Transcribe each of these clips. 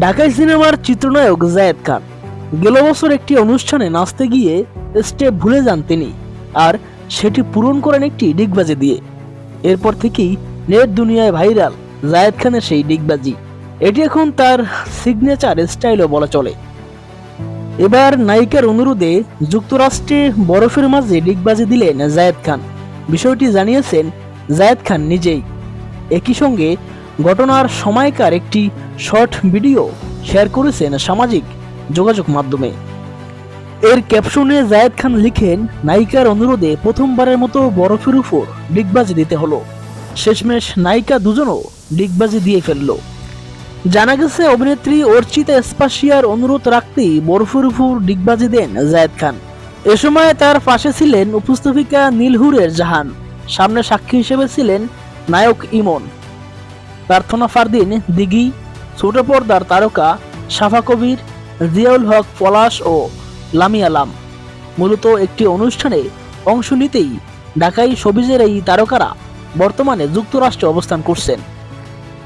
ঢাকাই সিনেমার চিত্রনায়ক জায়েদ খান। গেল বছর একটি অনুষ্ঠানে নাচতে গিয়ে স্টেপ ভুলে যান তিনি, আর সেটি পূরণ করেন একটি ডিগবাজি দিয়ে। এরপর থেকেই নেট দুনিয়ায় ভাইরাল, জায়েদ খানের সেই ডিগবাজি। এটি এখন তার সিগনেচার স্টাইলও বলা চলে। এবার নায়িকার অনুরোধে যুক্তরাষ্ট্রে বরফের মাঝে ডিগবাজি দিলেন জায়েদ খান। বিষয়টি জানিয়েছেন জায়েদ খান নিজেই। একই সঙ্গে ঘটনার সময়কার একটি শর্ট ভিডিও শেয়ার করেছেন সামাজিক যোগাযোগ মাধ্যমে। এর ক্যাপশনে জায়েদ খান লিখেন, নায়িকার অনুরোধে প্রথমবারের মতো বরফের উপর ডিগবাজি দিতে হলো। শেষমেশ নায়িকা দুজনও ডিগবাজি দিয়ে ফেলল। জানা গেছে, অভিনেত্রী অর্চিতা স্পাসিয়ার অনুরোধ রাখতেই বরফের উপর ডিগবাজি দেন জায়েদ খান। এ সময় তার পাশে ছিলেন উপস্থাপিকা নীলহুরের জাহান। সামনে সাক্ষী হিসেবে ছিলেন নায়ক ইমন। প্রার্থনা ফারদিন, দিঘি, ছোট পর্দার তারকা সাফা কবির, জিয়াউল হক পলাশ ও লামি আলাম। মূলত একটি অনুষ্ঠানে অংশ নিতেই ঢাকাই সবিজের এই তারকারা বর্তমানে যুক্তরাষ্ট্রে অবস্থান করছেন।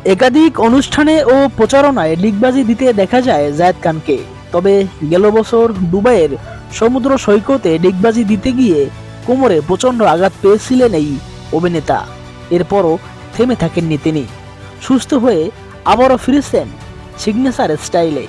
একাধিক অনুষ্ঠানে ও প্রচারণায় লিগবাজি দিতে দেখা যায় জায়দ খানকে। তবে গেল বছর দুবাইয়ের সমুদ্র সৈকতে ডিগবাজি দিতে গিয়ে কোমরে প্রচণ্ড আঘাত পেয়েছিলেন এই অভিনেতা। এরপরও থেমে থাকেননি তিনি। সুস্থ হয়ে আবারও ফিরেছেন সিগনেচার স্টাইলে।